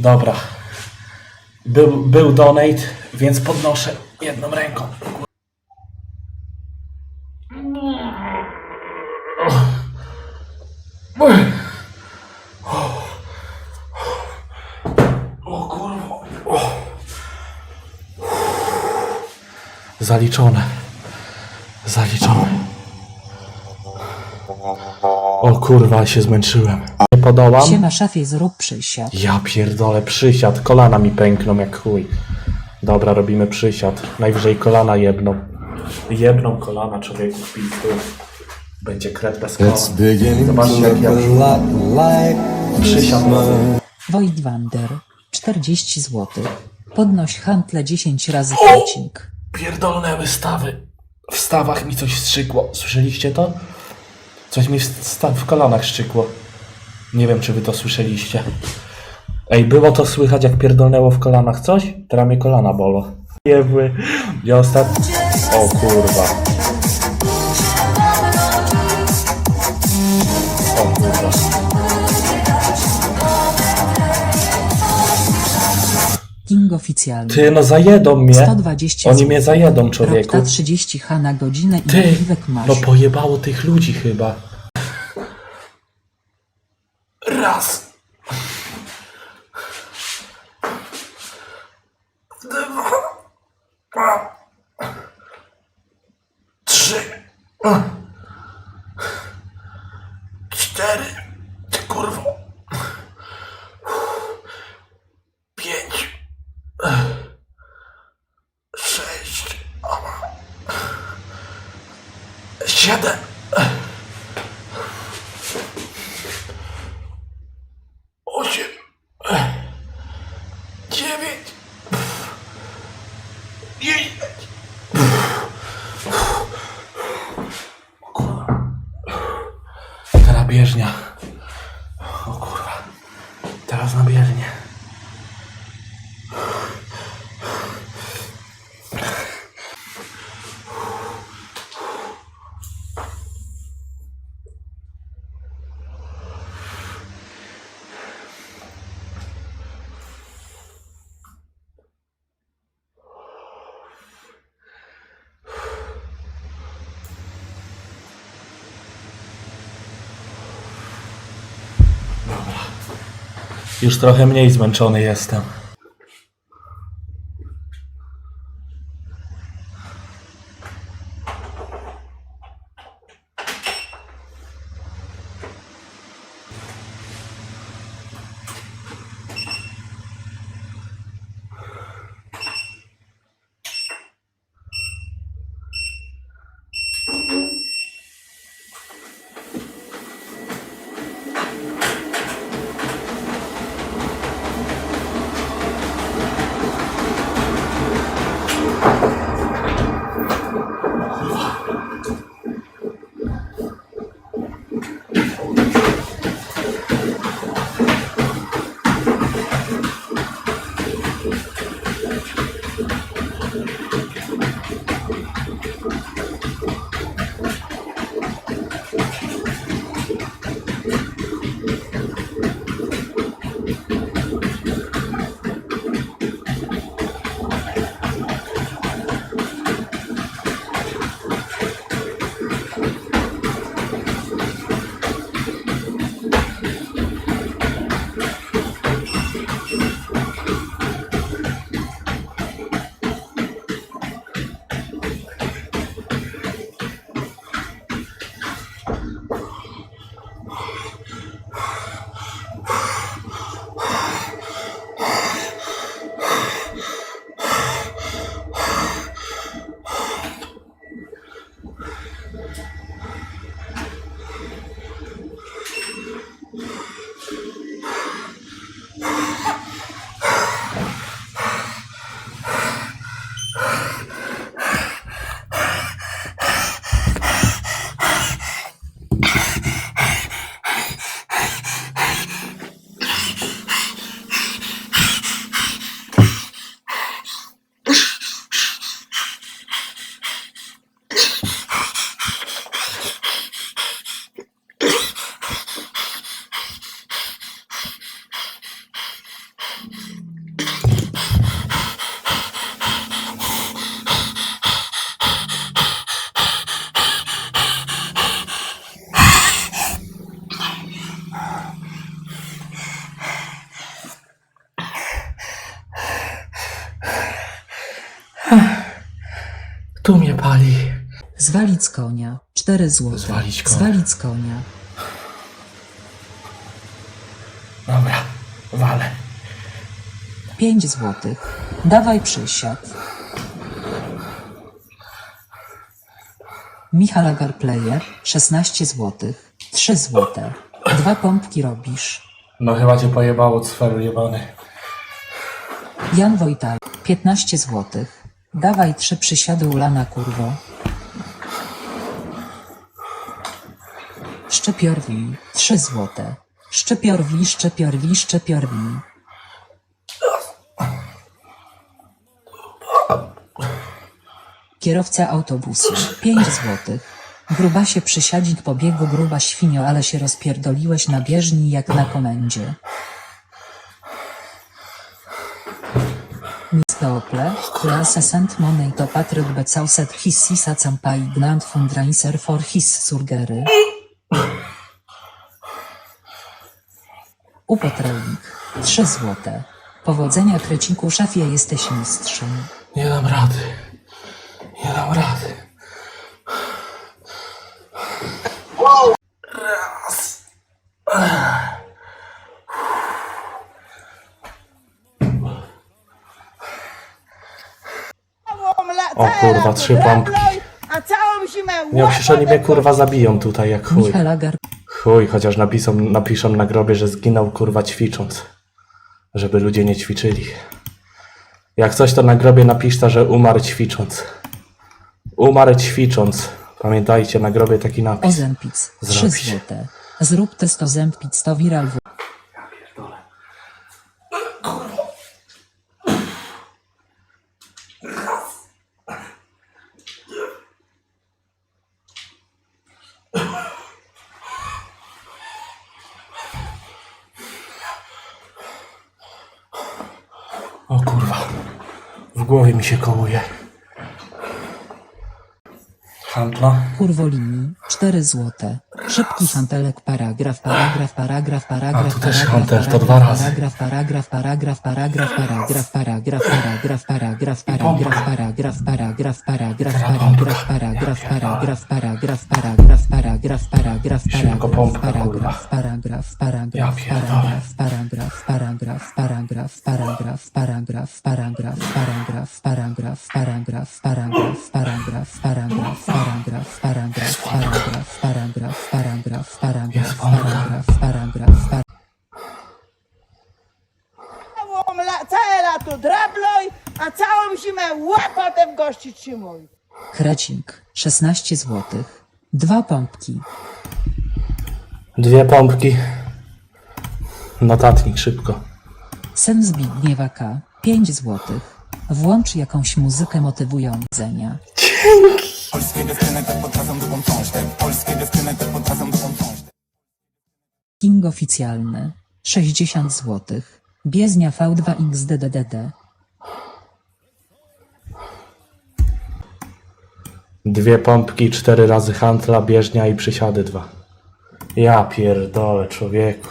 Dobra. Był, był donate, więc podnoszę jedną ręką. O kurwa. Zaliczone. Zaliczone. O kurwa, się zmęczyłem. Nie podołam. Siema szafie, zrób przysiad. Ja pierdolę, przysiad. Kolana mi pękną jak chuj. Dobra, robimy przysiad. Najwyżej kolana jebną. Jebną kolana człowieku w pizdu. Będzie kret bez kolan. It's beginning to Zobaczcie jak look ja a lot like przysiad Wander, 40 zł. Podnoś hantle 10 razy krecik. Pierdolne wystawy. W stawach mi coś strzykło. Słyszeliście to? Coś mi w, sta- w kolanach szczykło. Nie wiem, czy wy to słyszeliście. Ej, było to słychać, jak pierdolnęło w kolanach coś? Teraz mnie kolana bolo. Jebły. Ja ostatnio... O kurwa. O kurwa. King oficjalny. Ty, no zajedą mnie. 120 Oni mnie zajedą, człowieku. Rapta 30 H na godzinę i Ty, masz. no pojebało tych ludzi chyba. Raz. Dwa. Trzy. Cztery. Ty kurwo. Pięć. Sześć. Siedem. Osiem. Dziewięć. Dziesięć. Kurwa. Teraz bieżnia. O kurwa. Teraz na bieżnię. Już trochę mniej zmęczony jestem. Zwalić z konia. 4 złote. Zwalić konia. Zwalić z konia. Dobra, walę. 5 złotych. Dawaj przysiad. Michał Agarplayer, 16 złotych. 3 złote. Dwa pompki robisz. No chyba cię pojebało, cfer jebany. Jan Wojtal, 15 złotych. Dawaj trzy przysiady ulana kurwo. Szczepiorwi, 3 złote. Szczepiorwi, szczepiorwi, szczepiorwi. Kierowca autobusu, 5 złotych. Gruba się przysiadzik po biegu gruba świnio, ale się rozpierdoliłeś na bieżni jak na komendzie. Miss Ople, klasa Saint Money to Patryk Becauset Hissisa Campai Gland Fundraiser for His Surgery. Upotrelnik, 3 złote. Powodzenia kreciku szefie jesteś mistrzem. Nie dam rady. Nie dam rady. Raz. O kurwa, trzy pompki. A całą zimę Nie, przecież oni mnie kurwa zabiją tutaj jak chuj. Chuj, chociaż napiszą, napiszą na grobie, że zginął kurwa ćwicząc. Żeby ludzie nie ćwiczyli. Jak coś to na grobie napiszta, że umarł ćwicząc. Umarł ćwicząc. Pamiętajcie, na grobie taki napis. Ozempic, 3 Zrobić. złote. Zrób test Ozempic to viral w... głowie mi się kołuje. Handla. Kurwolini, 4 złote. Szybki hantelek paragraf, paragraf, paragraf, paragraf, tu też paragraf, hantel, to dwa razy. Paragraf, paragraf, paragraf, paragraf, paragraf, paragraf, paragraf, paragraf, paragraf, paragraf, paragraf, paragraf, paragraf, paragraf, paragraf, paragraf, paragraf, paragraf, paragraf, Szybko pompka, paragraf, paragraf, paragraf, Ja paragraf, pierdolę. paragraf, paragraf, paragraf, paragraf, paragraf, paragraf, paragraf, paragraf, paragraf, paragraf, paragraf, paragraf, paragraf, paragraf, paragraf, paragraf, paragraf, paragraf, paragraf, pompka. paragraf, paragraf, paragraf. Całe lato drabloj, a całą zimę łapatem gości trzymuj. Krecik, 16 złotych. Dwa pompki. Dwie pompki. Notatnik, szybko. Sen Zbigniewa K. 5 złotych. Włącz jakąś muzykę motywującą. King oficjalny. 60 złotych. Bieznia V2XDDD. Dwie pompki, cztery razy handla, bieżnia i przysiady dwa. Ja pierdolę, człowieku.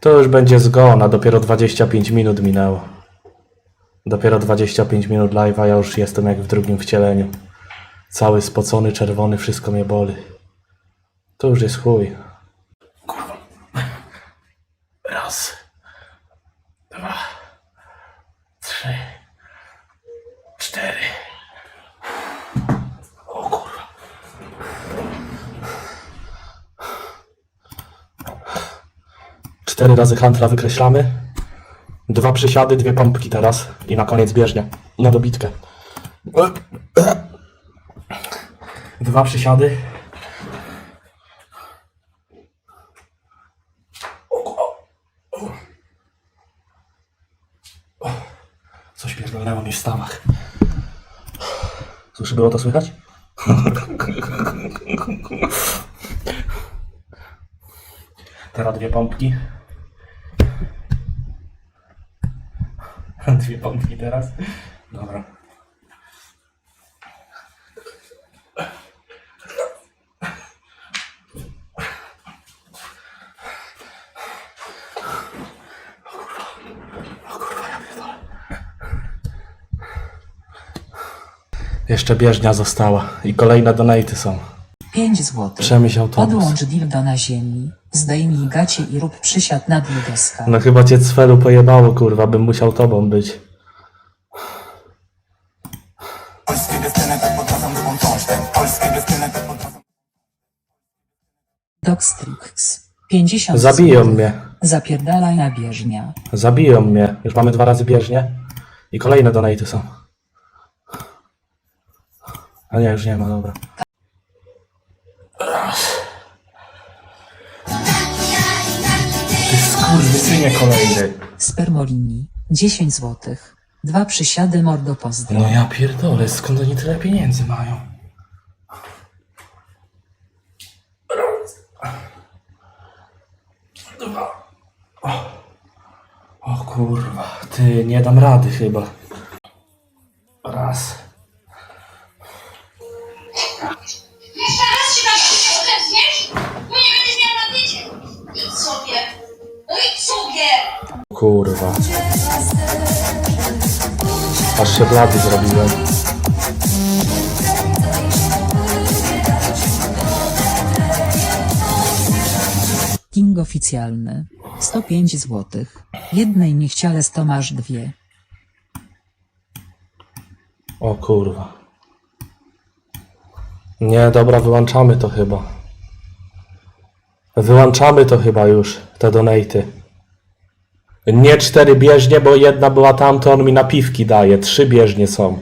To już będzie zgon, a dopiero 25 minut minęło. Dopiero 25 minut live'a, ja już jestem jak w drugim wcieleniu. Cały spocony, czerwony, wszystko mnie boli. To już jest chuj. Kurwa. Raz. Dwa. Trzy. Cztery. O kurwa. Cztery razy handla wykreślamy. Dwa przysiady, dwie pompki teraz. I na koniec bieżnia. Na dobitkę. Dwa przysiady. Coś pierdolnęło mi w stawach. Słyszy, było to słychać? Teraz dwie pompki. Dwie pompki teraz. Dobra. Jeszcze bieżnia została. I kolejne donaty są. 5 zł. Przemyśl autobus. Podłącz dildo na ziemi. Zdejmij gacie i rób przysiad na dnie deska. No chyba cię cfelu pojebało, kurwa, bym musiał tobą być. Dogstrix. 50 Zabiją zł. mnie. Zapierdalaj na bieżnia. Zabiją mnie. Już mamy dwa razy bieżnie. I kolejne donaty są. A nie, już nie ma, dobra. Raz. Ty skurwysynie kolejny. Spermolini. 10 zł. Dwa przysiady mordo pozdro. No ja pierdolę, skąd oni tyle pieniędzy mają? Raz. Dwa. O, o kurwa, ty, nie dam rady chyba. Raz. Kurwa. Aż się blady zrobiłem. King oficjalny. 105 zł. Jednej niechciale 100 masz dwie. O kurwa. Nie, dobra, wyłączamy to chyba. Wyłączamy to chyba już, te donaty. Nie cztery bieżnie, bo jedna była tam, to on mi napiwki daje. Trzy bieżnie są.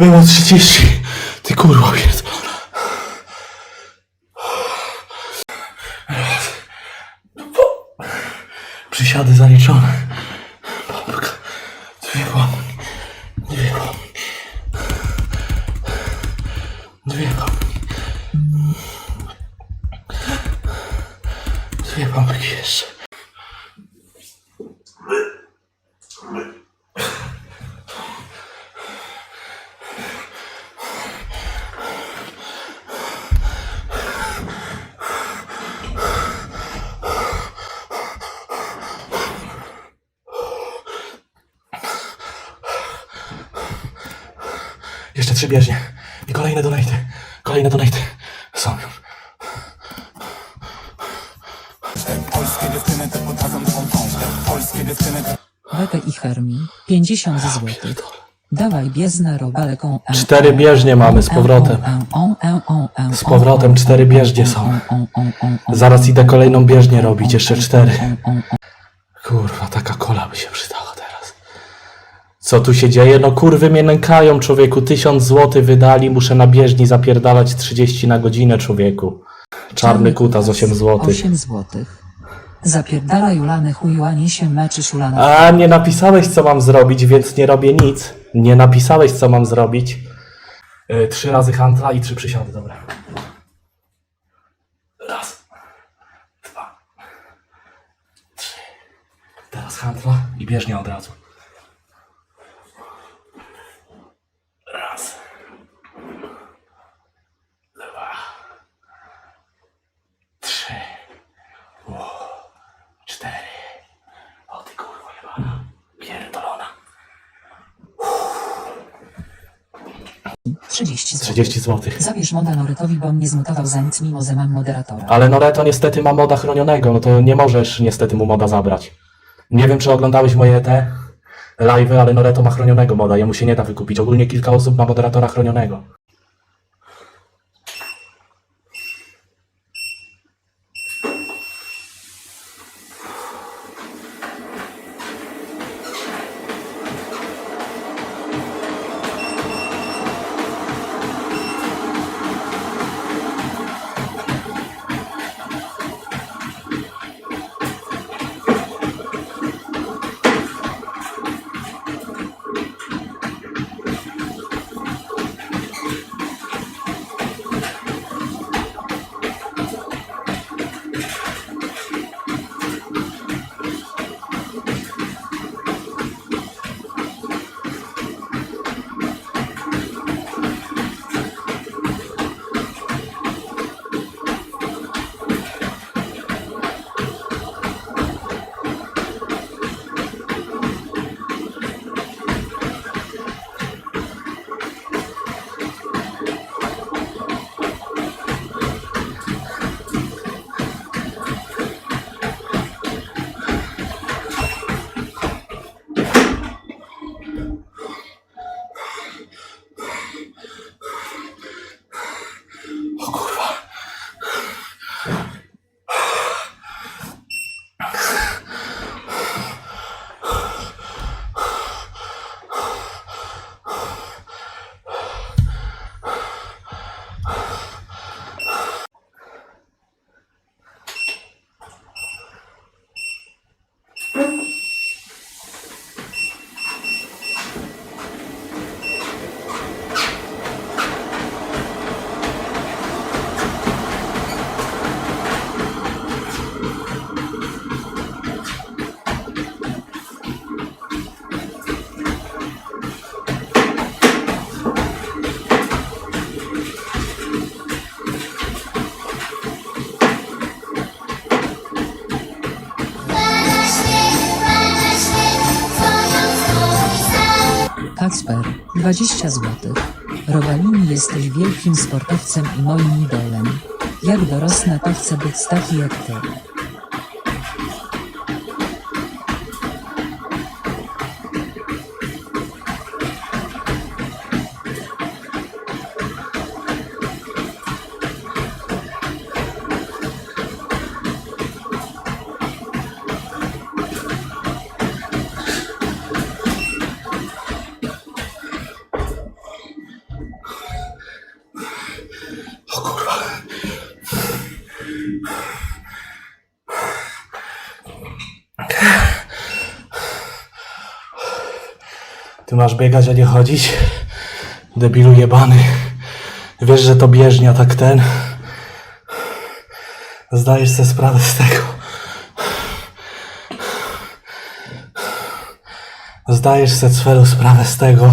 Było 30. Ty kurwa pierdolona. Przysiady zaliczone. Pompka. Dwie pompki. Dwie pompki. Dwie pompki. Dwie pompki jeszcze. Jeszcze trzy bieżnie. I kolejne donaty. Kolejne donaty. Są już. Wege i Hermi. 50 zł. Dawaj biezna robaleką. Cztery bieżnie mamy z powrotem. Z powrotem cztery bieżnie są. Zaraz idę kolejną bieżnię robić, jeszcze cztery. Kurwa, taka kola by się przydała. Co tu się dzieje? No kurwy mnie nękają, człowieku. Tysiąc złotych wydali, muszę na bieżni zapierdalać 30 na godzinę, człowieku. Czarny kuta z 8 złotych. 8 złotych. Zapierdala Julany chuju, się meczysz Julana. A nie napisałeś, co mam zrobić, więc nie robię nic. Nie napisałeś, co mam zrobić. Yy, trzy razy hantla i trzy przysiady, dobra. Raz, dwa, trzy. Teraz hantla i bieżnia od razu. 30 zł. 30 zł. Zabierz moda Noretowi, bo mnie zmutował zęc, mimo że mam moderatora. Ale Noreto niestety ma moda chronionego, no to nie możesz niestety mu moda zabrać. Nie wiem, czy oglądałeś moje te live'y, ale Noreto ma chronionego moda, jemu się nie da wykupić. Ogólnie kilka osób ma moderatora chronionego. 20 zł. Rogalini jesteś wielkim sportowcem i moim idolem. Jak dorosnę to chcę być taki jak ty. Masz biegać, a nie chodzić? Debilu jebany. Wiesz, że to bieżnia tak ten. Zdajesz sobie sprawę z tego. Zdajesz sobie swoją sprawę z tego.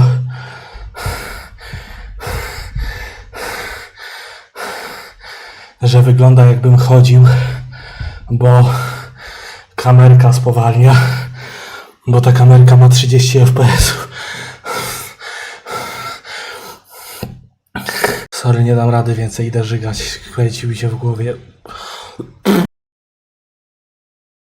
że wygląda jakbym chodził, bo kamerka spowalnia, bo ta kamerka ma 30 fps. Sorry, nie dam rady więcej, idę żygać. Kręci mi się w głowie.